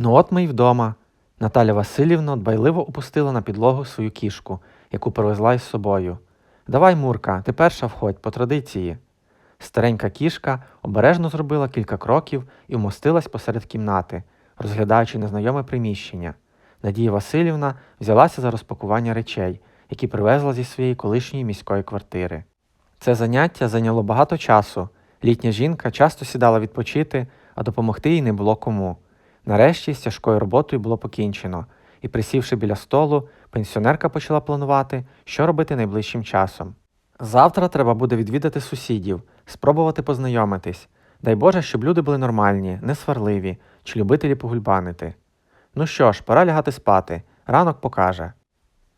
Ну от ми й вдома. Наталя Васильівна дбайливо опустила на підлогу свою кішку, яку привезла із собою. Давай, Мурка, ти перша входь по традиції. Старенька кішка обережно зробила кілька кроків і вмостилась посеред кімнати, розглядаючи незнайоме приміщення. Надія Васильівна взялася за розпакування речей, які привезла зі своєї колишньої міської квартири. Це заняття зайняло багато часу. Літня жінка часто сідала відпочити, а допомогти їй не було кому. Нарешті з тяжкою роботою було покінчено, і, присівши біля столу, пенсіонерка почала планувати, що робити найближчим часом. Завтра треба буде відвідати сусідів, спробувати познайомитись. Дай Боже, щоб люди були нормальні, не сварливі чи любителі погульбанити. Ну що ж, пора лягати спати, ранок покаже.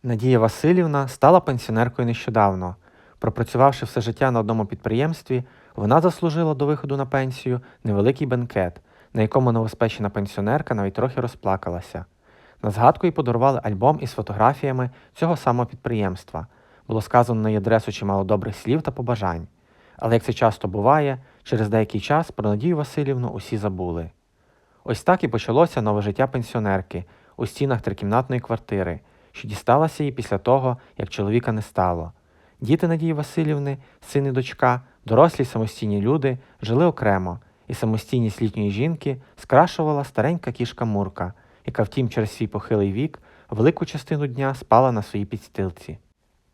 Надія Васильівна стала пенсіонеркою нещодавно. Пропрацювавши все життя на одному підприємстві, вона заслужила до виходу на пенсію невеликий бенкет, на якому новоспечена пенсіонерка навіть трохи розплакалася. На згадку їй подарували альбом із фотографіями цього самого підприємства. Було сказано на її адресу чимало добрих слів та побажань. Але як це часто буває, через деякий час про Надію Васильівну усі забули. Ось так і почалося нове життя пенсіонерки у стінах трикімнатної квартири, що дісталася їй після того, як чоловіка не стало. Діти Надії Васильівни, син і дочка, дорослі самостійні люди жили окремо, і самостійність літньої жінки скрашувала старенька кішка Мурка, яка, втім, через свій похилий вік, велику частину дня спала на своїй підстилці.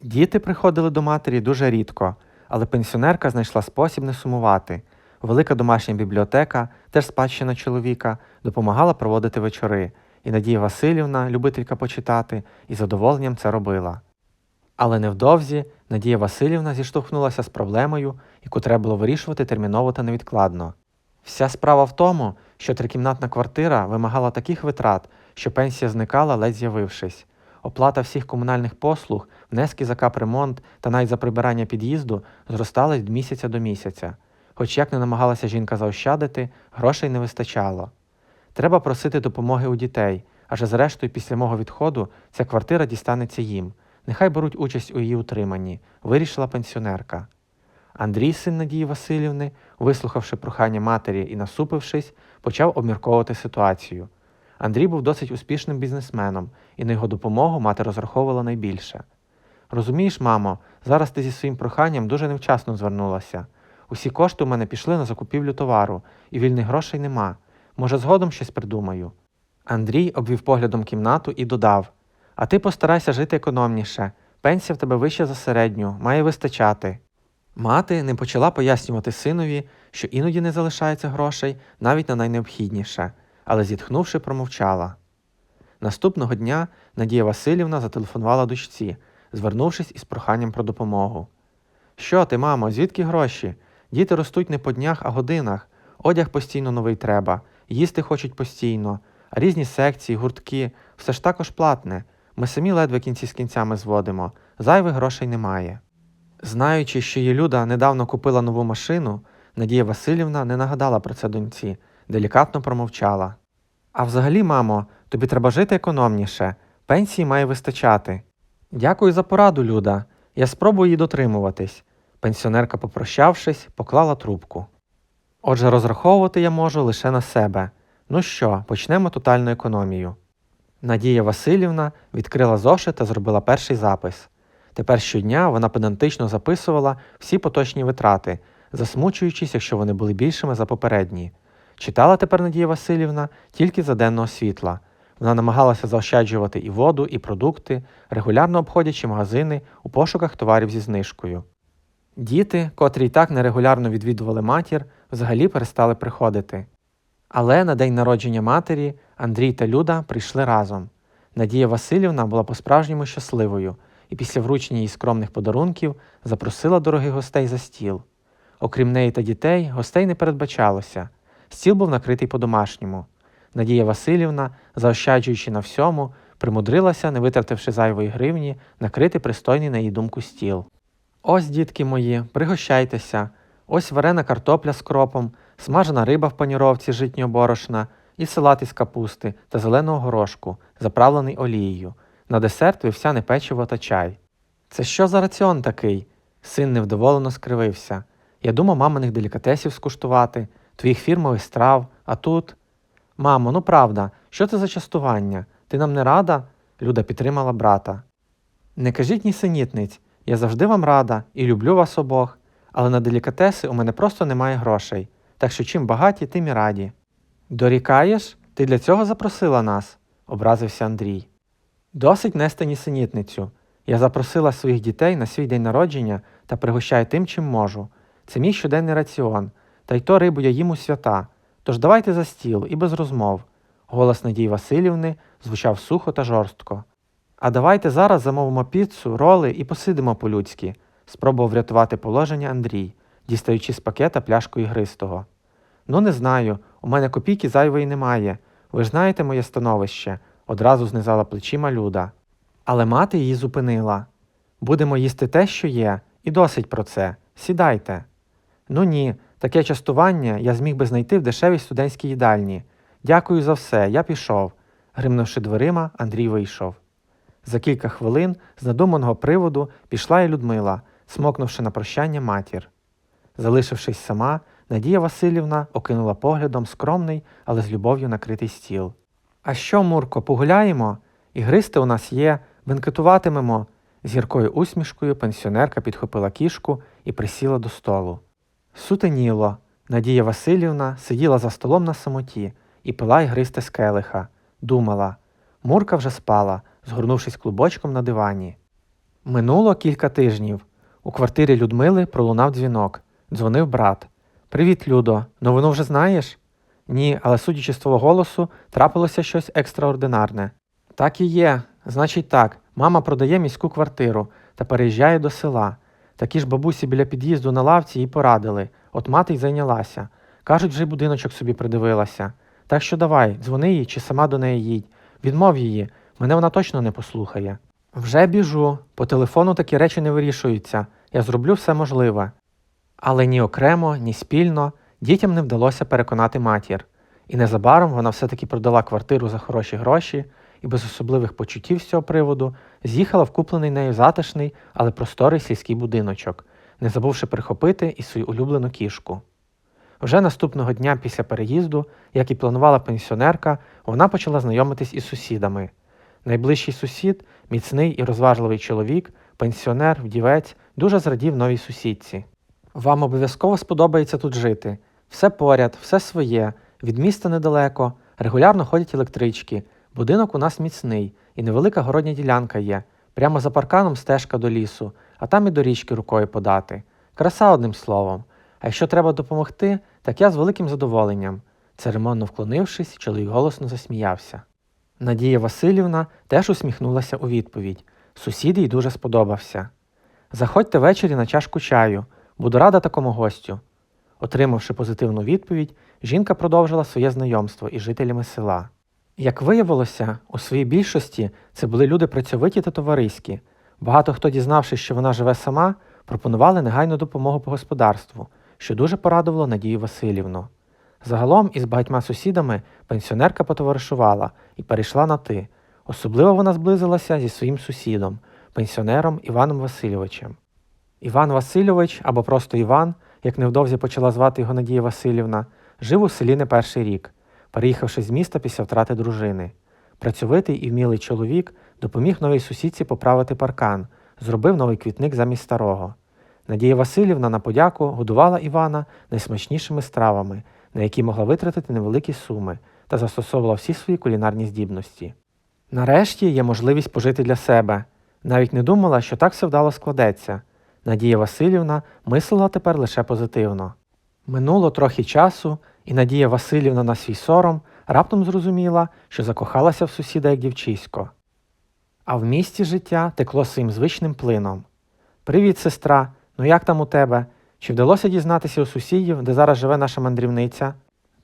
Діти приходили до матері дуже рідко, але пенсіонерка знайшла спосіб не сумувати. Велика домашня бібліотека, теж спадщина чоловіка, допомагала проводити вечори, і Надія Васильівна, любителька почитати, із задоволенням це робила. Але невдовзі Надія Васильівна зіштовхнулася з проблемою, яку треба було вирішувати терміново та невідкладно. Вся справа в тому, що трикімнатна квартира вимагала таких витрат, що пенсія зникала, ледь з'явившись. Оплата всіх комунальних послуг, внески за капремонт та навіть за прибирання під'їзду зростали від місяця до місяця. Хоч як не намагалася жінка заощадити, грошей не вистачало. Треба просити допомоги у дітей, адже зрештою після мого відходу ця квартира дістанеться їм. Нехай беруть участь у її утриманні, вирішила пенсіонерка. Андрій, син Надії Васильівни, вислухавши прохання матері і насупившись, почав обмірковувати ситуацію. Андрій був досить успішним бізнесменом, і на його допомогу мати розраховувала найбільше. Розумієш, мамо, зараз ти зі своїм проханням дуже невчасно звернулася. Усі кошти у мене пішли на закупівлю товару, і вільних грошей нема. Може, згодом щось придумаю. Андрій обвів поглядом кімнату і додав А ти постарайся жити економніше. Пенсія в тебе вища за середню, має вистачати. Мати не почала пояснювати синові, що іноді не залишається грошей навіть на найнеобхідніше, але зітхнувши, промовчала. Наступного дня Надія Васильівна зателефонувала дочці, звернувшись із проханням про допомогу. Що ти, мамо, звідки гроші? Діти ростуть не по днях, а годинах. Одяг постійно новий треба, їсти хочуть постійно, а різні секції, гуртки все ж також платне. Ми самі ледве кінці з кінцями зводимо, зайвих грошей немає. Знаючи, що її люда недавно купила нову машину, Надія Васильівна не нагадала про це доньці, делікатно промовчала. А взагалі, мамо, тобі треба жити економніше, пенсії має вистачати. Дякую за пораду, Люда. Я спробую її дотримуватись. Пенсіонерка, попрощавшись, поклала трубку. Отже, розраховувати я можу лише на себе. Ну що, почнемо тотальну економію. Надія Васильівна відкрила зошит та зробила перший запис. Тепер щодня вона педантично записувала всі поточні витрати, засмучуючись, якщо вони були більшими за попередні. Читала тепер Надія Васильівна тільки за денного світла. Вона намагалася заощаджувати і воду, і продукти, регулярно обходячи магазини у пошуках товарів зі знижкою. Діти, котрі й так нерегулярно відвідували матір, взагалі перестали приходити. Але на день народження матері Андрій та Люда прийшли разом. Надія Васильівна була по-справжньому щасливою і після вручення їй скромних подарунків запросила дорогих гостей за стіл. Окрім неї та дітей, гостей не передбачалося. Стіл був накритий по-домашньому. Надія Васильівна, заощаджуючи на всьому, примудрилася, не витративши зайвої гривні, накрити пристойний на її думку стіл. Ось, дітки мої, пригощайтеся. Ось варена картопля з кропом, смажена риба в паніровці з житнього борошна і салат із капусти та зеленого горошку, заправлений олією. На десерт вівсяне печиво та чай. Це що за раціон такий? Син невдоволено скривився. Я думав маминих делікатесів скуштувати, твоїх фірмових страв, а тут. Мамо, ну правда, що це за частування? Ти нам не рада? Люда підтримала брата. Не кажіть нісенітниць, я завжди вам рада і люблю вас обох, але на делікатеси у мене просто немає грошей, так що чим багаті, тим і раді. Дорікаєш? Ти для цього запросила нас, образився Андрій. Досить нести нісенітницю. Я запросила своїх дітей на свій день народження та пригощаю тим, чим можу. Це мій щоденний раціон, та й то рибу я їм у свята. Тож давайте за стіл і без розмов. Голос Надії Васильівни звучав сухо та жорстко. А давайте зараз замовимо піцу, роли і посидимо по-людськи, спробував врятувати положення Андрій, дістаючи з пакета пляшку ігристого. Ну, не знаю, у мене копійки зайвої немає. Ви ж знаєте моє становище, одразу знизала плечима Люда. Але мати її зупинила. Будемо їсти те, що є, і досить про це. Сідайте. Ну ні, таке частування я зміг би знайти в дешевій студентській їдальні. Дякую за все, я пішов. Гримнувши дверима, Андрій вийшов. За кілька хвилин з надуманого приводу пішла і Людмила, смокнувши на прощання матір. Залишившись сама, Надія Васильівна окинула поглядом скромний, але з любов'ю накритий стіл. А що, Мурко, погуляємо? Ігристи у нас є, бенкетуватимемо. З гіркою усмішкою пенсіонерка підхопила кішку і присіла до столу. Сутеніло. Надія Васильівна сиділа за столом на самоті і пила ігристе з келиха. Думала. Мурка вже спала, згорнувшись клубочком на дивані. Минуло кілька тижнів. У квартирі Людмили пролунав дзвінок. Дзвонив брат. Привіт, Людо. Новину вже знаєш? Ні, але судячи з твого голосу, трапилося щось екстраординарне. Так і є. Значить так, мама продає міську квартиру та переїжджає до села. Такі ж бабусі біля під'їзду на лавці їй порадили, от мати й зайнялася. Кажуть, вже й будиночок собі придивилася. Так що давай, дзвони їй чи сама до неї їдь. Відмов її, мене вона точно не послухає. Вже біжу, по телефону такі речі не вирішуються. Я зроблю все можливе. Але ні окремо, ні спільно дітям не вдалося переконати матір, і незабаром вона все-таки продала квартиру за хороші гроші і без особливих почуттів з цього приводу з'їхала в куплений нею затишний, але просторий сільський будиночок, не забувши прихопити і свою улюблену кішку. Вже наступного дня після переїзду, як і планувала пенсіонерка, вона почала знайомитись із сусідами. Найближчий сусід, міцний і розважливий чоловік, пенсіонер, вдівець, дуже зрадів новій сусідці. Вам обов'язково сподобається тут жити. Все поряд, все своє, від міста недалеко, регулярно ходять електрички, будинок у нас міцний, і невелика городня ділянка є. Прямо за парканом стежка до лісу, а там і до річки рукою подати. Краса одним словом. А якщо треба допомогти, так я з великим задоволенням. Церемонно вклонившись, чоловік голосно засміявся. Надія Васильівна теж усміхнулася у відповідь. Сусід їй дуже сподобався. Заходьте ввечері на чашку чаю, буду рада такому гостю. Отримавши позитивну відповідь, жінка продовжила своє знайомство із жителями села. Як виявилося, у своїй більшості це були люди працьовиті та товариські. Багато хто, дізнавшись, що вона живе сама, пропонували негайну допомогу по господарству, що дуже порадувало Надію Васильівну. Загалом із багатьма сусідами пенсіонерка потоваришувала і перейшла на ти. Особливо вона зблизилася зі своїм сусідом, пенсіонером Іваном Васильовичем. Іван Васильович, або просто Іван, як невдовзі почала звати його Надія Васильівна, жив у селі не перший рік, переїхавши з міста після втрати дружини. Працьовитий і вмілий чоловік допоміг новій сусідці поправити паркан, зробив новий квітник замість старого. Надія Васильівна на подяку годувала Івана найсмачнішими стравами, на які могла витратити невеликі суми, та застосовувала всі свої кулінарні здібності. Нарешті є можливість пожити для себе. Навіть не думала, що так все вдало складеться. Надія Васильівна мислила тепер лише позитивно. Минуло трохи часу, і Надія Васильівна на свій сором раптом зрозуміла, що закохалася в сусіда як дівчисько. А в місті життя текло своїм звичним плином. Привіт, сестра! Ну як там у тебе? Чи вдалося дізнатися у сусідів, де зараз живе наша мандрівниця?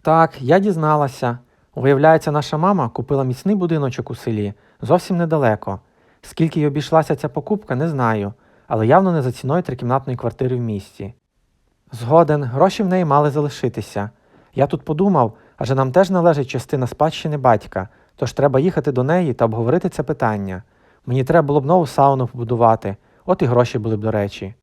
Так, я дізналася. Виявляється, наша мама купила міцний будиночок у селі, зовсім недалеко. Скільки й обійшлася ця покупка, не знаю, але явно не за ціною трикімнатної квартири в місті. Згоден, гроші в неї мали залишитися. Я тут подумав, адже нам теж належить частина спадщини батька, тож треба їхати до неї та обговорити це питання. Мені треба було б нову сауну побудувати, от і гроші були б до речі.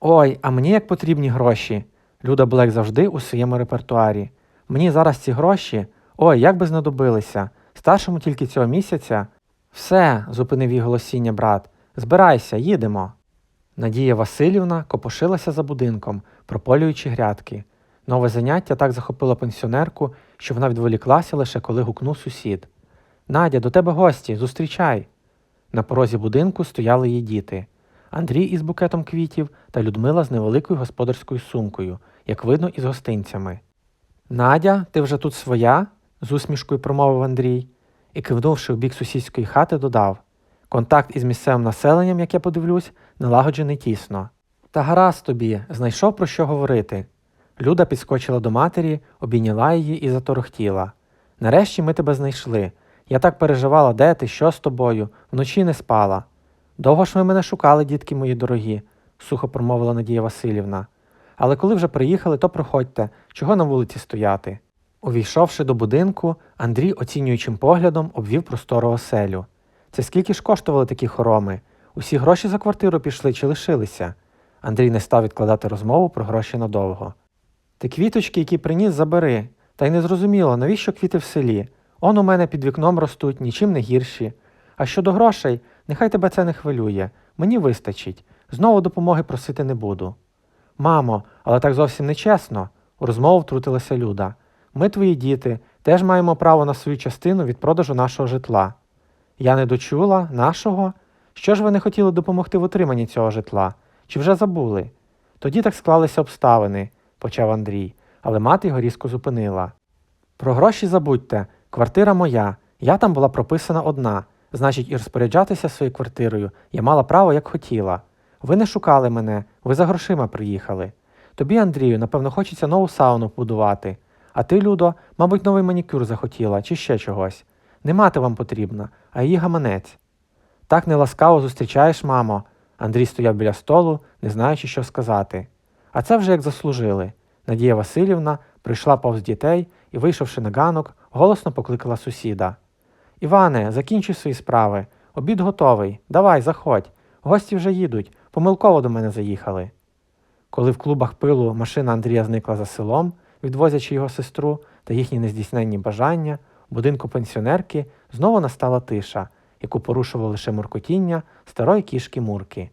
Ой, а мені як потрібні гроші. Люда була як завжди у своєму репертуарі. Мені зараз ці гроші, Ой, як би знадобилися. Старшому тільки цього місяця. Все, зупинив її голосіння брат. Збирайся, їдемо. Надія Васильівна копошилася за будинком, прополюючи грядки. Нове заняття так захопило пенсіонерку, що вона відволіклася лише коли гукнув сусід. Надя, до тебе гості, зустрічай. На порозі будинку стояли її діти. Андрій із букетом квітів та Людмила з невеликою господарською сумкою, як видно, із гостинцями. Надя, ти вже тут своя? з усмішкою промовив Андрій і, кивнувши в бік сусідської хати, додав Контакт із місцевим населенням, як я подивлюсь, налагоджений тісно. Та гаразд тобі, знайшов про що говорити. Люда підскочила до матері, обійняла її і заторохтіла. Нарешті ми тебе знайшли. Я так переживала, де ти, що з тобою, вночі не спала. Довго ж ви мене шукали, дітки мої дорогі, сухо промовила Надія Васильівна. Але коли вже приїхали, то проходьте, чого на вулиці стояти. Увійшовши до будинку, Андрій оцінюючим поглядом обвів простору оселю. Це скільки ж коштували такі хороми? Усі гроші за квартиру пішли чи лишилися? Андрій не став відкладати розмову про гроші надовго. Ти квіточки, які приніс, забери. Та й не зрозуміло, навіщо квіти в селі? Он у мене під вікном ростуть, нічим не гірші. А щодо грошей, нехай тебе це не хвилює. Мені вистачить. Знову допомоги просити не буду. Мамо, але так зовсім не чесно, у розмову втрутилася Люда. Ми, твої діти, теж маємо право на свою частину від продажу нашого житла. Я не дочула нашого. Що ж ви не хотіли допомогти в отриманні цього житла? Чи вже забули? Тоді так склалися обставини, почав Андрій, але мати його різко зупинила. Про гроші забудьте, квартира моя, я там була прописана одна, значить, і розпоряджатися своєю квартирою я мала право, як хотіла. Ви не шукали мене, ви за грошима приїхали. Тобі, Андрію, напевно, хочеться нову сауну побудувати. А ти, Людо, мабуть, новий манікюр захотіла чи ще чогось. Не мати вам потрібна, а її гаманець. Так неласкаво зустрічаєш, мамо. Андрій стояв біля столу, не знаючи, що сказати. А це вже як заслужили. Надія Васильівна прийшла повз дітей і, вийшовши на ганок, голосно покликала сусіда. Іване, закінчуй свої справи. Обід готовий. Давай, заходь. Гості вже їдуть, помилково до мене заїхали. Коли в клубах пилу машина Андрія зникла за селом, відвозячи його сестру та їхні нездійсненні бажання, у будинку пенсіонерки знову настала тиша, яку порушувало лише муркотіння старої кішки Мурки.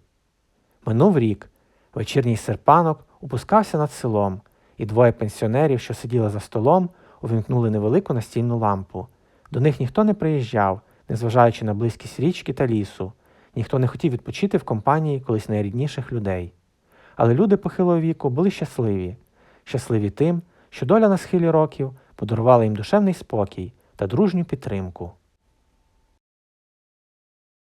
Минув рік. Вечірній серпанок опускався над селом, і двоє пенсіонерів, що сиділи за столом, увімкнули невелику настільну лампу. До них ніхто не приїжджав, незважаючи на близькість річки та лісу. Ніхто не хотів відпочити в компанії колись найрідніших людей. Але люди похилого віку були щасливі, щасливі тим, що доля на схилі років подарувала їм душевний спокій та дружню підтримку.